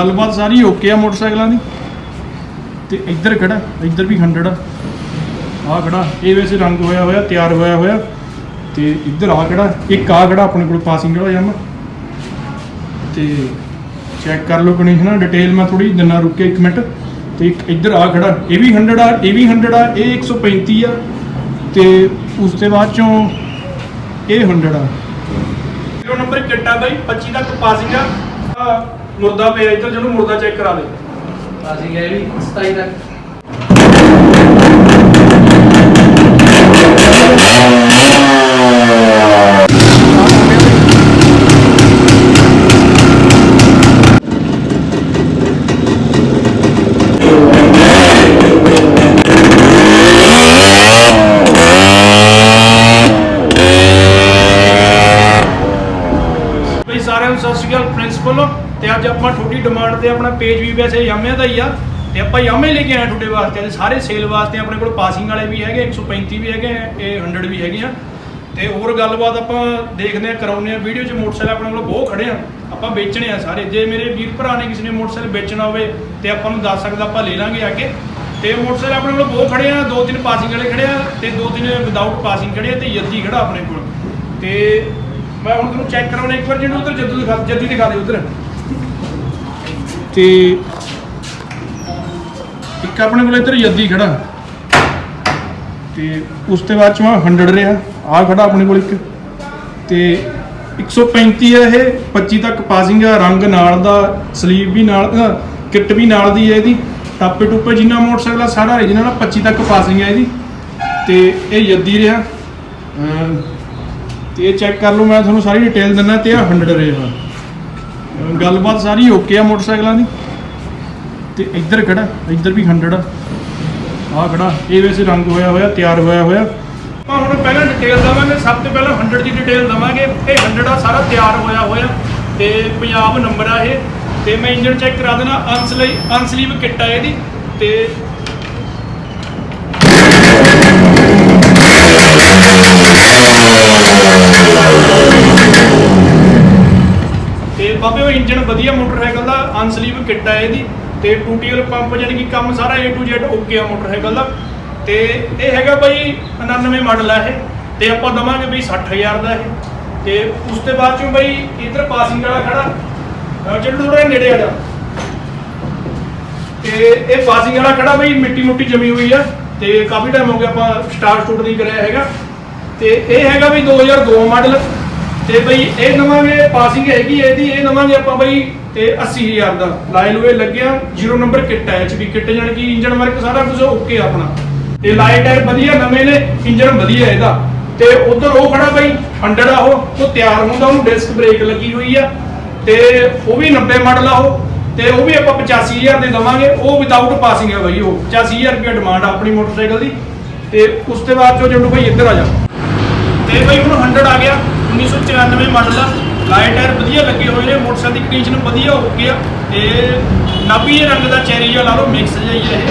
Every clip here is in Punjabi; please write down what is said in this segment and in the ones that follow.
ਗੱਲਬਾਤ ਸਾਰੀ ਓਕੇ ਆ ਮੋਟਰਸਾਈਕਲਾਂ ਦੀ। ਤੇ ਇੱਧਰ ਖੜਾ, ਇੱਧਰ ਵੀ 100 ਆ। ਆ ਖੜਾ, ਇਹ ਵੈਸੇ ਰੰਗ ਹੋਇਆ ਹੋਇਆ, ਤਿਆਰ ਹੋਇਆ ਹੋਇਆ। ਤੇ ਇੱਧਰ ਆ ਖੜਾ, ਇੱਕ ਆ ਖੜਾ, ਆਪਣੇ ਕੋਲ ਪਾਸਿੰਗ ਵਾਲਾ ਜਮ। ਤੇ ਚੈੱਕ ਕਰ ਲਓ ਕੰਡੀਸ਼ਨ ਡਿਟੇਲ ਮੈਂ ਥੋੜੀ ਦਿਨਾ ਰੁਕ ਕੇ 1 ਮਿੰਟ। ਤੇ ਇੱਕ ਇੱਧਰ ਆ ਖੜਾ, ਇਹ ਵੀ 100 ਆ, ਇਹ ਵੀ 100 ਆ, ਇਹ 135 ਆ। ਤੇ ਉਸ ਤੋਂ ਬਾਅਦ ਚੋਂ ਇਹ 100 ਆ। ਨੰਬਰ ਕਿੱਟਾ ਬਾਈ 25 ਤੱਕ ਪਾਸਿੰਗ ਆ ਮੁਰਦਾ ਪਿਆ ਇੱਧਰ ਜਿਹਨੂੰ ਮੁਰਦਾ ਚੈੱਕ ਕਰਾ ਦੇ। ਅਸੀਂ ਗਏ ਵੀ 27 ਤੱਕ। ਬਈ ਸਾਰਿਆਂ ਨੂੰ ਸਤਿ ਸ਼੍ਰੀ ਅਕਾਲ ਪ੍ਰਿੰਸੀਪਲ ਤੇ ਅੱਜ ਆਪਾਂ ਤੁਹਾਡੀ ਡਿਮਾਂਡ ਤੇ ਆਪਣਾ ਪੇਜ ਵੀ ਵੈਸੇ ਯਾਮਿਆਂ ਦਾ ਹੀ ਆ ਤੇ ਆਪਾਂ ਯਾਮੇ ਲੈ ਕੇ ਆਏ ਤੁਹਾਡੇ ਵਾਸਤੇ। ਤੇ ਸਾਰੇ ਸੇਲ ਵਾਸਤੇ ਆਪਣੇ ਕੋਲ ਪਾਸਿੰਗ ਵਾਲੇ ਵੀ ਹੈਗੇ 135 ਵੀ ਹੈਗੇ ਆ, ਇਹ 100 ਵੀ ਹੈਗੇ ਆ। ਤੇ ਹੋਰ ਗੱਲਬਾਤ ਆਪਾਂ ਦੇਖਦੇ ਆ ਕਰਾਉਂਦੇ ਆ। ਵੀਡੀਓ 'ਚ ਮੋਟਰਸਾਈਕਲ ਆਪਣੇ ਕੋਲ ਬਹੁਤ ਖੜੇ ਆ। ਆਪਾਂ ਵੇਚਣੇ ਆ ਸਾਰੇ। ਜੇ ਮੇਰੇ ਵੀਰ ਭਰਾ ਨੇ ਕਿਸੇ ਨੇ ਮੋਟਰਸਾਈਕਲ ਵੇਚਣਾ ਹੋਵੇ ਤੇ ਆਪਾਂ ਨੂੰ ਦੱਸ ਸਕਦਾ ਆਪਾਂ ਲੈ ਲਾਂਗੇ ਆ ਕੇ। ਤੇ ਮੋਟਰਸਾਈਕਲ ਆਪਣੇ ਕੋਲ ਬਹੁਤ ਖੜੇ ਆ ਦੋ ਤਿੰਨ ਪਾਸਿੰਗ ਵਾਲੇ ਖੜੇ ਆ ਤੇ ਦੋ ਤਿੰਨ ਵਿਦਆਊਟ ਪਾਸਿੰਗ ਖੜੇ ਆ ਤੇ ਯੱਦੀ ਖੜਾ ਆਪਣੇ ਕੋਲ। ਤੇ ਮੈਂ ਹੁਣ ਤੁਹਾਨੂੰ ਚੈੱਕ ਕਰਾਉਣਾ ਇੱਕ ਵਾਰ ਜਿਹੜਾ ਉਧਰ ਜੱਦੂ ਦਿਖਾ ਜੱਦੀ ਦਿਖਾ ਦੇ ਉਧਰ। ਤੇ ਇੱਕ ਆਪਣੇ ਕੋਲ ਇੱਧਰ ਯੱਦੀ ਖੜਾ। ਤੇ ਉਸ ਤੋਂ ਬਾਅਦ ਚ ਮੈਂ 100 ਰਿਹਾ ਆ ਖੜਾ ਆਪਣੇ ਕੋਲ ਇੱਕ। ਤੇ 135 ਹੈ ਇਹ 25 ਤੱਕ ਪਾਸਿੰਗ ਆ, ਰੰਗ ਨਾਲ ਦਾ ਸਲੀਵ ਵੀ ਨਾਲ ਕਿੱਟ ਵੀ ਨਾਲ ਦੀ ਹੈ ਇਹਦੀ। ਟਾਪੇ ਟੂਪੇ ਜਿੰਨਾ ਮੋਟਰਸਾਈਕਲ ਆ, ਸਾਰਾ origignal ਆ 25 ਤੱਕ ਪਾਸਿੰਗ ਹੈ ਇਹਦੀ। ਤੇ ਇਹ ਯੱਦੀ ਰਿਹਾ। ਅਮ, ਤੇ ਇਹ ਚੈੱਕ ਕਰ ਲਓ, ਮੈਂ ਤੁਹਾਨੂੰ ਸਾਰੀ ਡਿਟੇਲ ਦਿੰਦਾ ਤੇ ਆ 100 ਰਿਹਾ। ਅਮ ਗੱਲਬਾਤ ਸਾਰੀ ਓਕੇ ਆ ਮੋਟਰਸਾਈਕਲਾਂ ਦੀ। ਤੇ ਇੱਧਰ ਖੜਾ, ਇੱਧਰ ਵੀ 100 ਆ। ਆ ਖੜਾ, ਇਹ ਵੈਸੇ ਰੰਗ ਹੋਇਆ ਹੋਇਆ, ਤਿਆਰ ਹੋਇਆ ਹੋਇਆ। ਆਪਾਂ ਹੁਣ ਪਹਿਲਾਂ ਡਿਟੇਲ ਦਵਾਂਗੇ, ਸਭ ਤੋਂ ਪਹਿਲਾਂ 100 ਦੀ ਡਿਟੇਲ ਦਵਾਂਗੇ। ਇਹ 100 ਆ ਸਾਰਾ ਤਿਆਰ ਹੋਇਆ ਹੋਇਆ, ਤੇ ਪੰਜਾਬ ਨੰਬਰ ਆ ਇਹ। ਤੇ ਮੈਂ ਇੰਜਨ ਚੈੱਕ ਕਰਾ ਦੇਣਾ ਅਨਸਲੀ ਅਨਸਲੀਵ ਕਿੱਟ ਆ ਇਹਦੀ। ਤੇ ਤੇ ਬਾਬੇ ਉਹ ਇੰਜਨ ਵਧੀਆ ਮੋਟਰਸਾਈਕਲ ਦਾ ਅਨਸਲੀਵ ਕਿੱਟ ਆ ਇਹਦੀ, ਤੇ ਟੂਟੀਅਲ ਪੰਪ ਜਾਨੀ ਕਿ ਕੰਮ ਸਾਰਾ A to Z ਓਕੇ ਆ ਮੋਟਰਸਾਈਕਲ ਦਾ। ਤੇ ਇਹ ਹੈਗਾ ਬਾਈ 99 ਮਾਡਲ ਆ ਇਹ, ਤੇ ਆਪਾਂ ਦਵਾਂਗੇ ਬਈ 60000 ਦਾ ਇਹ। ਤੇ ਉਸ ਤੋਂ ਬਾਅਦ ਚੋਂ ਬਈ ਇਧਰ ਪਾਸਿੰਗ ਵਾਲਾ ਖੜਾ ਜਿਹੜਾ ਥੋੜਾ ਨੇੜੇ ਆ ਜਾ। ਤੇ ਇਹ ਪਾਸਿੰਗ ਵਾਲਾ ਖੜਾ ਬਈ ਮਿੱਟੀ ਮੁੱਟੀ ਜਮੀ ਹੋਈ ਆ, ਤੇ ਕਾਫੀ ਟਾਈਮ ਹੋ ਗਿਆ ਆਪਾਂ ਸਟਾਰਟ ਸਟੂਟ ਨਹੀਂ ਕਰਿਆ ਹੈਗਾ। ਤੇ ਇਹ ਹੈਗਾ ਬਈ 2002 ਮਾਡਲ। ਤੇ ਬਈ ਇਹ ਨਵਾਂਗੇ ਪਾਸਿੰਗ ਹੈਗੀ ਇਹਦੀ, ਇਹ ਨਵਾਂਗੇ ਆਪਾਂ ਬਈ ਤੇ 80000 ਦਾ ਲਾਇਲ ਹੋਏ ਲੱਗਿਆ ਜ਼ੀਰੋ ਨੰਬਰ ਕਿੱਟ ਹੈ ਐਚਪੀ ਕਿੱਟ ਜਾਣੀ ਕਿ ਇੰਜਨ ਵਰਕ ਸਾਰਾ ਕੁਝ ਓਕੇ ਆਪਣਾ। ਤੇ ਲਾਈਟ ਟਾਇਰ ਵਧੀਆ, ਨਵੇਂ ਨੇ ਇੰਜਨ ਵਧੀਆ ਇਹਦਾ। ਤੇ ਉਧਰ ਉਹ ਖੜਾ ਬਈ 100 ਆ ਉਹ ਉਹ ਤਿਆਰ ਹੁੰਦਾ, ਉਹਨੂੰ ਡਿਸਕ ਬ੍ਰੇਕ ਲੱਗੀ ਹੋਈ ਆ। ਤੇ ਉਹ ਵੀ 90 ਮਾਡਲ ਆ ਉਹ। ਤੇ ਉਹ ਵੀ ਆਪਾਂ 85000 ਦੇ ਦਵਾਂਗੇ, ਉਹ ਵਿਦਆਊਟ ਪਾਸਿੰਗ ਹੈ ਬਈ ਉਹ। 85000 ਰੁਪਏ ਡਿਮਾਂਡ ਆਪਣੀ ਮੋਟਰਸਾਈਕਲ ਦੀ। ਤੇ ਉਸ ਤੋਂ ਬਾਅਦ ਚੋ ਜਦੋਂ ਬਈ ਇੱਧਰ ਆ ਜਾ। ਤੇ ਬਈ ਹੁਣ 100 ਆ ਗਿਆ। 1994 ਮਾਡਲ ਦਾ ਲਾਈਟ ਟਾਇਰ ਵਧੀਆ ਲੱਗੇ ਹੋਏ ਨੇ, ਮੋਟਰਸਾਈਕਲ ਦੀ ਕੰਡੀਸ਼ਨ ਵਧੀਆ ਹੋ ਗਈ ਆ ਤੇ ਨਾਭੀ ਰੰਗ ਦਾ ਚੈਰੀ ਜਿਹਾ ਲਾ ਲਓ ਮਿਕਸ ਜਿਹਾ ਹੀ ਇਹ।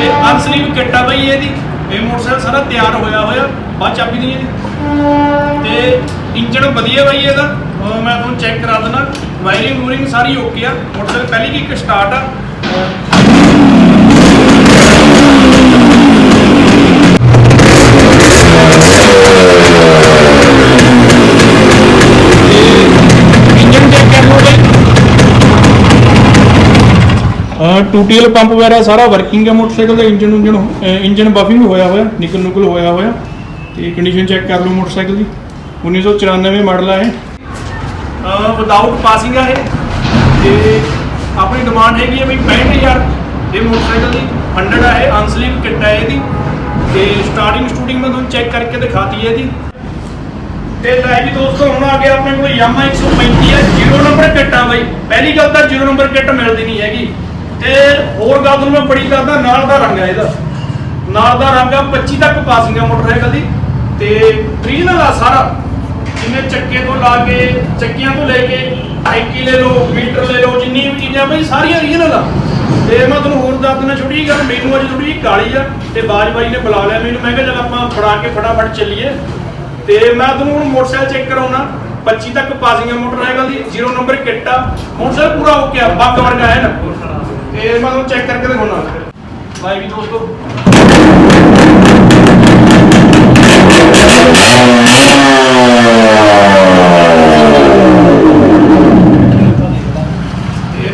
ਤੇ ਅਨਸਲੀਵ ਕਿੱਟ ਆ ਬਈ ਇਹਦੀ, ਇਹ ਮੋਟਰਸਾਈਕਲ ਸਾਰਾ ਤਿਆਰ ਹੋਇਆ ਹੋਇਆ, ਬਾਅਦ ਚਾਬੀ ਦੀ ਇਹਦੀ ਤੇ ਇੰਜਨ ਵਧੀਆ ਬਈ ਇਹਦਾ ਮੈਂ ਤੁਹਾਨੂੰ ਚੈੱਕ ਕਰਾ ਦਿੰਦਾ ਵਾਇਰਿੰਗ ਵੂਰਿੰਗ ਸਾਰੀ ਓਕੇ ਆ, ਮੋਟਰਸਾਈਕਲ ਪਹਿਲੀ ਕਿੱਕ ਸਟਾਰਟ ਆ। ਇੰਜਨ ਚੈੱਕ ਕਰ ਲਓ ਬਈ ਟੂਟੀਐਲ ਪੰਪ ਵਗੈਰਾ ਸਾਰਾ ਵਰਕਿੰਗ ਹੈ ਮੋਟਰਸਾਈਕਲ ਦਾ ਇੰਜਨ ਉਂਜਨ ਇੰਜਨ ਬਫਿੰਗ ਹੋਇਆ ਹੋਇਆ ਨਿਕਲ ਨੁਕਲ ਹੋਇਆ ਹੋਇਆ। ਤੇ ਕੰਡੀਸ਼ਨ ਚੈੱਕ ਕਰ ਲਓ ਮੋਟਰਸਾਈਕਲ ਦੀ। 1994 ਮਾਡਲ ਆ ਇਹ। ਵਿਦਆਊਟ ਪਾਸਿੰਗ ਆ ਇਹ। ਤੇ ਆਪਣੀ ਡਿਮਾਂਡ ਹੈਗੀ ਹੈ ਵੀ 65000 ਇਹ ਮੋਟਰਸਾਈਕਲ ਦੀ 100 ਆ ਇਹ ਅਨਸਲੀਵ ਕਿੱਟ ਹੈ ਇਹਦੀ। ਤੇ ਸਟਾਰਟਿੰਗ ਸਟੂਡਿੰਗ ਮੈਂ ਤੁਹਾਨੂੰ ਚੈੱਕ ਕਰਕੇ ਦਿਖਾਤੀ ਹੈ ਇਹਦੀ। ਤੇ ਲੈ ਜੀ ਦੋਸਤੋ ਹੁਣ ਆ ਗਿਆ ਆਪਣੇ ਕੋਲ Yamaha 135 ਹੈ ਜ਼ੀਰੋ ਨੰਬਰ ਕਿੱਟ ਬਾਈ। ਪਹਿਲੀ ਗੱਲ ਤਾਂ ਜ਼ੀਰੋ ਨੰਬਰ ਕਿੱਟ ਮਿਲਦੀ ਨਹੀਂ ਹੈਗੀ। ਤੇ ਹੋਰ ਗੱਲ ਤੁਹਾਨੂੰ ਮੈਂ ਬੜੀ ਕਰਦਾ, ਨਾਲ ਦਾ ਰੰਗ ਹੈ ਇਹਦਾ। ਨਾਲ ਦਾ ਰੰਗ ਆ 25 ਤੱਕ ਪਾਸਿੰਗ ਆ ਮੋਟਰਸਾਈਕਲ ਦੀ। ਤੇ ਰੀਜਨਲ ਆ ਸਾਰਾ, ਜਿਵੇਂ ਚੱਕੇ ਤੋਂ ਲਾ ਕੇ, ਚੱਕੀਆਂ ਤੋਂ ਲੈ ਕੇ ਸਾਈਕਲ ਲੈ ਲਓ, ਮੀਟਰ ਲੈ ਲਓ ਜਿੰਨੀ ਵੀ ਚੀਜ਼ਾਂ ਬਈ, ਸਾਰੀਆਂ ਰੀਜਨਲ ਆ। ਤੇ ਮੈਂ ਤੁਹਾਨੂੰ ਹੋਰ ਦੱਸ ਦਿੰਦਾ, ਛੋਟੀ ਜਿਹੀ ਗੱਲ, ਮੈਨੂੰ ਅੱਜ ਥੋੜੀ ਜਿਹੀ ਕਾਲੀ ਆ, ਤੇ ਬਾਜ ਬਾਈ ਨੇ ਬੁਲਾ ਲਿਆ ਮੈਨੂੰ। ਮੈਂ ਕਿਹਾ ਚੱਲ ਆਪਾਂ ਫੜਾ ਕੇ ਫਟਾਫਟ ਚੱਲੀਏ। ਤੇ ਮੈਂ ਤੁਹਾਨੂੰ ਹੁਣ ਮੋਟਰਸਾਈਕਲ ਚੈੱਕ ਕਰਾਉਣਾ। 25 ਤੱਕ ਪਾਸਿੰਗ ਮੋਟਰਸਾਈਕਲ ਦੀ, ਜ਼ੀਰੋ ਨੰਬਰ ਕਿੱਟ ਆ। ਮੋਟਰਸਾਈਕਲ ਪੂਰਾ ਓਕੇ ਆ ਬੱਗ ਵਰਗਾ ਹੈ ਨਾ। ਤੇ ਮੈਂ ਤੁਹਾਨੂੰ ਚੈੱਕ ਕਰਕੇ ਦਿਖਾਉਣਾ। ਭਾਈ ਵੀ ਦੋਸਤੋ।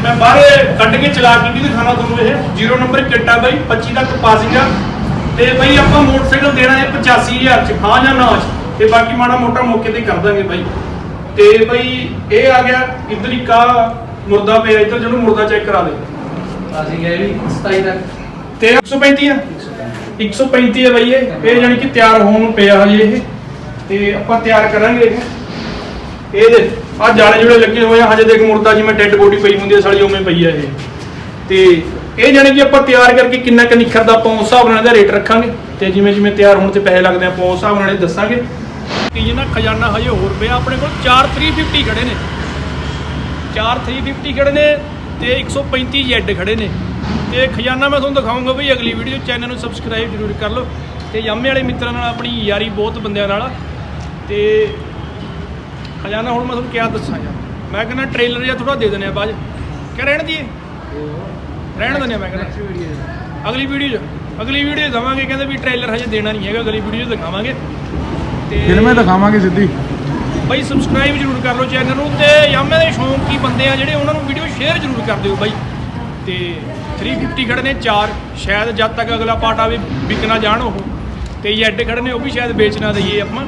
ਮੈਂ ਬਾਹਰ ਕੱਢ ਕੇ ਚਲਾ ਕੇ ਵੀ ਦਿਖਾਣਾ ਤੁਹਾਨੂੰ ਇਹ। ਜ਼ੀਰੋ ਨੰਬਰ ਕਿੱਟ ਆ ਬਾਈ 25 ਤੱਕ ਪਾਸਿੰਗ ਆ ਤੇ ਬਈ ਆਪਾਂ ਮੋਟਰਸਾਈਕਲ ਦੇਣਾ ਹੈ 85000 ਚ, ਹਾਂ ਜਾਂ ਨਾ ਚ? ਤੇ ਬਾਕੀ ਮਾੜਾ ਮੋਟਾ ਮੌਕੇ ਤੇ ਕਰ ਦਾਂਗੇ ਬਾਈ। ਤੇ ਬਾਈ ਇਹ ਆ ਗਿਆ ਇੱਧਰ ਹੀ ਕਾ ਮੁਰਦਾ ਪਿਆ ਇੱਧਰ ਜਿਹਨੂੰ ਮੁਰਦਾ ਚੈੱਕ ਕਰਾ ਦੇ। ਪਾਸਿੰਗ ਹੈ ਵੀ 27 ਤੱਕ। ਤੇ 135 ਆ? 135 ਹੈ ਬਾਈ ਇਹ। ਇਹ ਜਾਨੀ ਕਿ ਤਿਆਰ ਹੋਣ ਨੂੰ ਪਿਆ ਹਜੇ ਇਹ। ਤੇ ਆਪਾਂ ਤਿਆਰ ਕਰਾਂਗੇ ਇਹ। ਇਹ ਦੇ ਆ ਜਾਲੇ ਜੁੜੇ ਲੱਗੇ ਹੋਏ ਆ। ਹਜੇ ਦੇਖ ਮੁਰਦਾ ਜਿਵੇਂ ਡੈੱਡ ਬੋਡੀ ਪਈ ਹੁੰਦੀ ਹੈ ਸਾਲੀ ਉਵੇਂ ਪਈ ਆ ਇਹ। ਤੇ ਇਹ ਜਾਨੀ ਕਿ ਆਪਾਂ ਤਿਆਰ ਕਰਕੇ ਕਿੰਨਾ ਕੁ ਨਿਖਰਦਾ ਆਪਾਂ ਉਸ ਹਿਸਾਬ ਨਾਲ ਇਹਦਾ ਰੇਟ ਰੱਖਾਂਗੇ। ਤੇ ਜਿਵੇਂ ਜਿਵੇਂ ਤਿਆਰ ਹੋਣ ਤੇ ਪੈਸੇ ਲੱਗਦੇ ਆ ਆਪਾਂ ਉਸ ਹਿਸਾਬ ਨਾਲ ਇਹ ਦੱਸਾਂਗੇ। ਕਿ ਜਿਹਨਾਂ ਖਜ਼ਾਨਾ ਹਜੇ ਹੋਰ ਪਿਆ, ਆਪਣੇ ਕੋਲ 4 350 ਖੜੇ ਨੇ। 4 350 ਖੜੇ ਨੇ ਤੇ 135 ਜੈਡ ਖੜੇ ਨੇ। ਤੇ ਖਜ਼ਾਨਾ ਮੈਂ ਤੁਹਾਨੂੰ ਦਿਖਾਉਂਗਾ ਬਈ, ਅਗਲੀ ਵੀਡੀਓ ਚੈਨਲ ਨੂੰ ਸਬਸਕ੍ਰਾਈਬ ਜ਼ਰੂਰ ਕਰ ਲਓ। ਤੇ ਯਾਮੇ ਵਾਲੇ ਮਿੱਤਰਾਂ ਨਾਲ ਆਪਣੀ ਯਾਰੀ ਬਹੁਤ ਬੰਦਿਆਂ ਨਾਲ ਆ। ਤੇ ਖਜ਼ਾਨਾ ਹੁਣ ਮੈਂ ਤੁਹਾਨੂੰ ਕਿਆ ਦੱਸਾਂ ਯਾਰ। ਮੈਂ ਕਹਿੰਦਾ ਟ੍ਰੇਲਰ ਜਾਂ ਥੋੜਾ ਦੇ ਦਿੰਦੇ ਆ ਬਾਅਦ 'ਚ। ਕਿ ਰਹਿਣ ਦੀ ਰਹਿਣ ਦਿੰਦੇ ਆ ਮੈਂ ਕਹਿੰਦਾ। ਅਗਲੀ ਵੀਡੀਓ 'ਚ, ਅਗਲੀ ਵੀਡੀਓ 'ਚ ਦਵਾਂਗੇ, ਕਹਿੰਦੇ ਵੀ ਟ੍ਰੇਲਰ ਹਜੇ ਦੇਣਾ ਨਹੀਂ ਹੈਗਾ, ਅਗਲੀ ਵੀਡੀਓ 'ਚ ਦਿਖਾਵਾਂਗੇ। ਫਿਲਮੇ ਦਿਖਾਵਾਂਗੇ ਸਿੱਧੀ। ਬਾਈ ਸਬਸਕ੍ਰਾਈਬ ਜ਼ਰੂਰ ਕਰ ਲਓ ਚੈਨਲ ਨੂੰ ਤੇ ਯਾਮੇ ਦੇ ਸ਼ੌਂਕੀ ਬੰਦੇ ਆ ਜਿਹੜੇ ਉਹਨਾਂ ਨੂੰ ਵੀਡੀਓ ਸ਼ੇਅਰ ਜ਼ਰੂਰ ਕਰ ਦਿਓ ਬਾਈ। ਤੇ 350 ਖੜੇ ਨੇ ਚਾਰ ਸ਼ਾਇਦ ਜਦ ਤੱਕ ਅਗਲਾ ਪਾਰਟ ਆਵੇ ਵਿਕ ਨਾ ਜਾਣ ਉਹ। ਤੇ ਜੈਡ ਖੜੇ ਨੇ ਉਹ ਵੀ ਸ਼ਾਇਦ ਵੇਚ ਨਾ ਦਈਏ ਆਪਾਂ।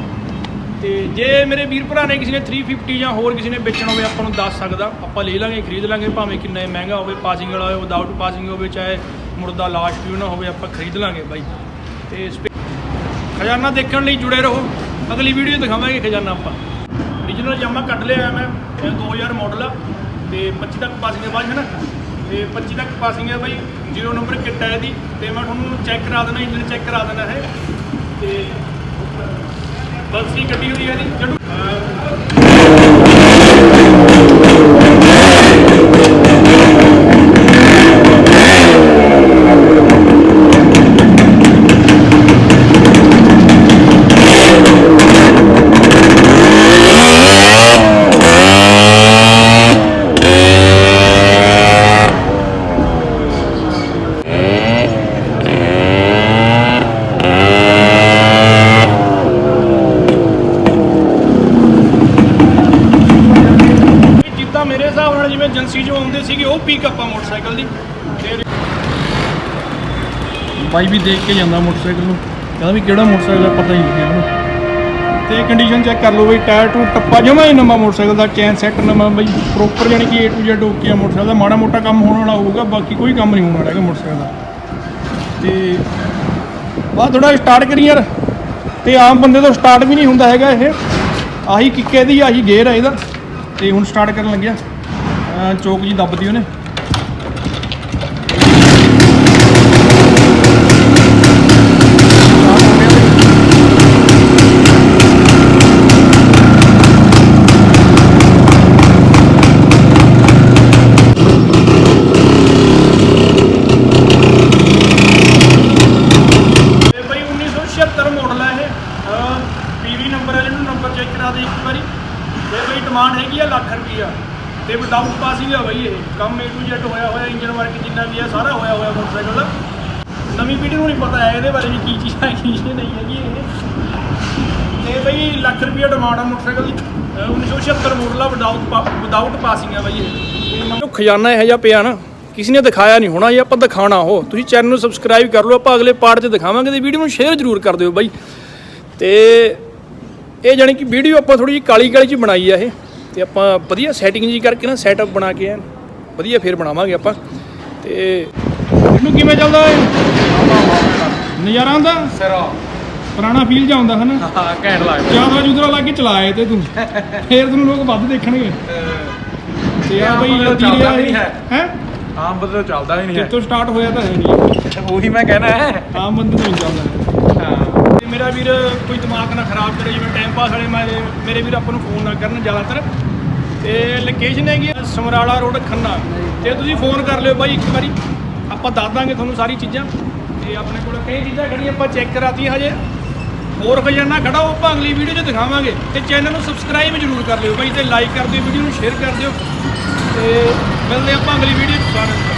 ਤੇ ਜੇ ਮੇਰੇ ਵੀਰ ਭਰਾ ਨੇ ਕਿਸੇ ਨੇ 350 ਜਾਂ ਹੋਰ ਕਿਸੇ ਨੇ ਵੇਚਣਾ ਹੋਵੇ ਆਪਾਂ ਨੂੰ ਦੱਸ ਸਕਦਾ। ਆਪਾਂ ਲੈ ਲਾਂਗੇ ਖਰੀਦ ਲਾਂਗੇ ਭਾਵੇਂ ਕਿੰਨਾ ਮਹਿੰਗਾ ਹੋਵੇ ਪਾਸਿੰਗ ਵਾਲਾ ਹੋਵੇ ਵਿਦਆਊਟ ਪਾਸਿੰਗ ਹੋਵੇ ਚਾਹੇ ਮੁਰਦਾ ਲਾਸ਼ ਕਿਉਂ ਨਾ ਹੋਵੇ ਆਪਾਂ ਖਰੀਦ ਲਾਂਗੇ ਬਾਈ। ਤੇ ਖਜ਼ਾਨਾ ਦੇਖਣ ਲਈ ਜੁੜੇ ਰਹੋ। ਅਗਲੀ ਵੀਡੀਓ ਦਿਖਾਵਾਂਗੇ ਖਜ਼ਾਨਾ ਆਪਾਂ। Origignal ਜਾਮਾ ਕੱਢ ਲਿਆ ਮੈਂ, ਇਹ 2000 ਮਾਡਲ ਆ। ਤੇ 25 ਤੱਕ ਪਾਸਿੰਗ ਹੈ ਬਾਅਦ ਹੈ ਨਾ, ਤੇ 25 ਤੱਕ ਪਾਸਿੰਗ ਹੈ ਬਾਈ ਜ਼ੀਰੋ ਨੰਬਰ ਕਿੱਟ ਹੈ ਇਹਦੀ। ਤੇ ਮੈਂ ਤੁਹਾਨੂੰ ਚੈੱਕ ਕਰਾ ਦੇਣਾ ਇੰਜਨ ਚੈੱਕ ਕਰਾ ਦੇਣਾ ਹੈ ਤੇ ਬਸ ਹੀ ਕੱਢੀ ਹੋਈ ਹੈ ਇਹਦੀ। ਜਦੋਂ ਬਾਈ ਵੀ ਦੇਖ ਕੇ ਜਾਂਦਾ ਮੋਟਰਸਾਈਕਲ ਨੂੰ। ਕਹਿੰਦਾ ਵੀ ਕਿਹੜਾ ਮੋਟਰਸਾਈਕਲ ਆ, ਪਤਾ ਹੀ ਨਹੀਂ ਲੱਗਿਆ ਉਹਨੂੰ ਤੇ ਕੰਡੀਸ਼ਨ ਚੈੱਕ ਕਰ ਲਓ ਬਈ ਟਾਇਰ ਟੂ ਟੱਪਾ ਜਮਾ ਹੀ ਨਵਾਂ ਮੋਟਰਸਾਈਕਲ ਦਾ ਚੈਨ ਸੈੱਟ ਨਵਾਂ ਬਈ ਪ੍ਰੋਪਰ ਯਾਨੀ ਕਿ A to Z ਓਕੇ ਆ ਮੋਟਰਸਾਈਕਲ ਦਾ। ਮਾੜਾ ਮੋਟਾ ਕੰਮ ਹੋਣ ਵਾਲਾ ਹੋਊਗਾ, ਬਾਕੀ ਕੋਈ ਕੰਮ ਨਹੀਂ ਹੋਣ ਵਾਲਾ ਹੈਗਾ ਮੋਟਰਸਾਈਕਲ ਦਾ। ਤੇ ਬਾਅਦ ਥੋੜਾ ਸਟਾਰਟ ਕਰੀ ਯਾਰ। ਤੇ ਆਮ ਬੰਦੇ ਤੋਂ ਸਟਾਰਟ ਵੀ ਨਹੀਂ ਹੁੰਦਾ ਹੈਗਾ ਇਹ। ਆਹੀ ਕਿੱਕੇ ਦੀ, ਆਹੀ ਗੇਅਰ ਹੈ ਇਹਦਾ। ਤੇ ਹੁਣ ਸਟਾਰਟ ਕਰਨ ਲੱਗਿਆ। ਅਹ ਚੋਕ ਜੀ ਦੱਬਦੀ ਉਹਨੇ Start ਹੋ ਗਿਆ ਬਈ। ਇਹ ਬਈ 1976 ਮਾਡਲ ਹੈ ਇਹ ਪੀਵੀ ਨੰਬਰ ਹੈ ਇਹਨੂੰ ਨੰਬਰ ਚੈੱਕ ਕਰਾ ਦੇ ਇੱਕ ਵਾਰੀ ਤੇ ਬਈ ਡਿਮਾਂਡ ਹੈਗੀ ਆ ਲੱਖ ਰੁਪਈਆ ਤੇ ਵਿਦਆਊਟ ਪਾਸਿੰਗ ਆ ਬਈ ਇਹ ਕੰਮ A to Z ਹੋਇਆ ਹੋਇਆ ਇੰਜਨ ਵਰਕ ਜਿੰਨਾ ਵੀ ਹੈ, ਸਾਰਾ ਹੋਇਆ ਹੋਇਆ ਮੋਟਰਸਾਈਕਲ ਦਾ। ਨਵੀਂ ਪੀੜ੍ਹੀ ਨੂੰ ਨਹੀਂ ਪਤਾ ਹੈ ਇਹਦੇ ਬਾਰੇ ਵੀ ਕੀ ਚੀਜ਼ ਹੈ ਕੀ ਚੀਜ਼ ਨਹੀਂ ਹੈਗੀ ਇਹ। ਤੇ ਬਈ ਲੱਖ ਰੁਪਈਆ ਡਿਮਾਂਡ ਆ ਮੋਟਰਸਾਈਕਲ ਦੀ। 1976 ਮਾਡਲ ਆ ਵਿਦਆਊਟ ਵਿਦਆਊਟ ਪਾਸਿੰਗ ਆ ਬਈ ਇਹ। ਖਜ਼ਾਨਾ ਇਹੋ ਜਿਹਾ ਪਿਆ ਨਾ, ਕਿਸੇ ਨੇ ਦਿਖਾਇਆ ਨਹੀਂ ਹੋਣਾ, ਇਹ ਆਪਾਂ ਦਿਖਾਣਾ ਉਹ। ਤੁਸੀਂ ਚੈਨਲ ਨੂੰ ਸਬਸਕ੍ਰਾਈਬ ਕਰ ਲਓ, ਆਪਾਂ ਅਗਲੇ ਪਾਰਟ 'ਚ ਦਿਖਾਵਾਂਗੇ ਤੇ ਵੀਡੀਓ ਨੂੰ ਸ਼ੇਅਰ ਜ਼ਰੂਰ ਕਰ ਦਿਓ ਬਾਈ। ਤੇ ਇਹ ਜਾਣੀ ਕਿ ਵੀਡੀਓ ਆਪਾਂ ਥੋੜੀ ਜਿਹੀ ਕਾਲੀ ਕਾਲੀ ਚ ਬਣਾਈ ਆ ਇਹ। ਤੇ ਆਪਾਂ ਵਧੀਆ ਸੈਟਿੰਗ ਜੀ ਕਰਕੇ ਨਾ ਸੈਟਅਪ ਬਣਾ ਕੇ ਆ ਵਧੀਆ ਫੇਰ ਬਣਾਵਾਂਗੇ ਆਪਾਂ। ਤੇ ਇਹਨੂੰ ਕਿਵੇਂ ਚੱਲਦਾ ਏ ਨਜ਼ਾਰਾ ਆਉਂਦਾ? ਸਿਰਾ ਪੁਰਾਣਾ ਫੀਲ ਜਾ ਆਉਂਦਾ ਹਨਾ? ਹਾਂ ਘੈਂਟ ਲੱਗਦਾ। ਜ਼ਿਆਦਾ ਜੁਦਰਾ ਲਾ ਕੇ ਚਲਾਏ ਤੇ ਤੂੰ। ਫੇਰ ਤੈਨੂੰ ਲੋਕ ਵੱਧ ਦੇਖਣਗੇ। ਤੇ ਆ ਬਈ ਨਹੀਂ ਹੈ। ਹੈ? ਆਮ ਬੰਦੇ ਤੋਂ ਚੱਲਦਾ ਵੀ ਨਹੀਂ ਹੈ। ਕਿੱਥੋਂ ਸਟਾਰਟ ਹੋਇਆ ਤਾਂ ਹੈ ਨਹੀਂ। ਉਹੀ ਮੈਂ ਕਹਿਣਾ ਹੈ। ਆਮ ਬੰਦੇ ਤੋਂ ਨਹੀਂ ਚੱਲਦਾ। ਹਾਂ। ਤੇ ਮੇਰਾ ਵੀਰ ਕੋਈ ਦਿਮਾਗ ਨਾ ਖਰਾਬ ਕਰੇ ਜਿਵੇਂ ਟਾਈਮ ਪਾਸ ਵਾਲੇ ਮੇਰੇ ਮੇਰੇ ਵੀਰ ਆਪਾਂ ਨੂੰ ਫੋਨ ਨਾ ਕਰਨ ਜ਼ਿਆਦਾਤਰ। ਤੇ ਲੋਕੇਸ਼ਨ ਹੈਗੀ ਆ ਸਮਰਾਲਾ ਰੋਡ ਖੰਨਾ। ਤੇ ਤੁਸੀਂ ਫੋਨ ਕਰ ਲਿਓ ਬਾਈ ਇੱਕ ਵਾਰੀ। ਆਪਾਂ ਦੱਸ ਦਾਂਗੇ ਤੁਹਾਨੂੰ ਸਾਰੀ ਚੀਜ਼ਾਂ। ਤੇ ਆਪਣੇ ਕੋਲ ਕਈ ਚੀਜ਼ਾਂ ਖੜੀਆਂ, ਆਪਾਂ ਚੈੱਕ ਕਰਾਤੀਆਂ ਹਜੇ। ਹੋਰ ਖਜ਼ਾਨਾ ਖੜਾ ਉਹ ਆਪਾਂ ਅਗਲੀ ਵੀਡੀਓ 'ਚ ਦਿਖਾਵਾਂਗੇ। ਤੇ ਚੈਨਲ ਨੂੰ ਸਬਸਕ੍ਰਾਈਬ ਜ਼ਰੂਰ ਕਰ ਲਿਓ ਬਾਈ ਤੇ ਲਾਈਕ ਕਰ ਦਿਓ ਵੀਡੀਓ ਨੂੰ ਸ਼ੇਅਰ ਕਰ ਦਿਓ। ਤੇ ਮਿਲਦੇ ਆਪਾਂ ਅਗਲੀ ਵੀਡੀਓ 'ਚ।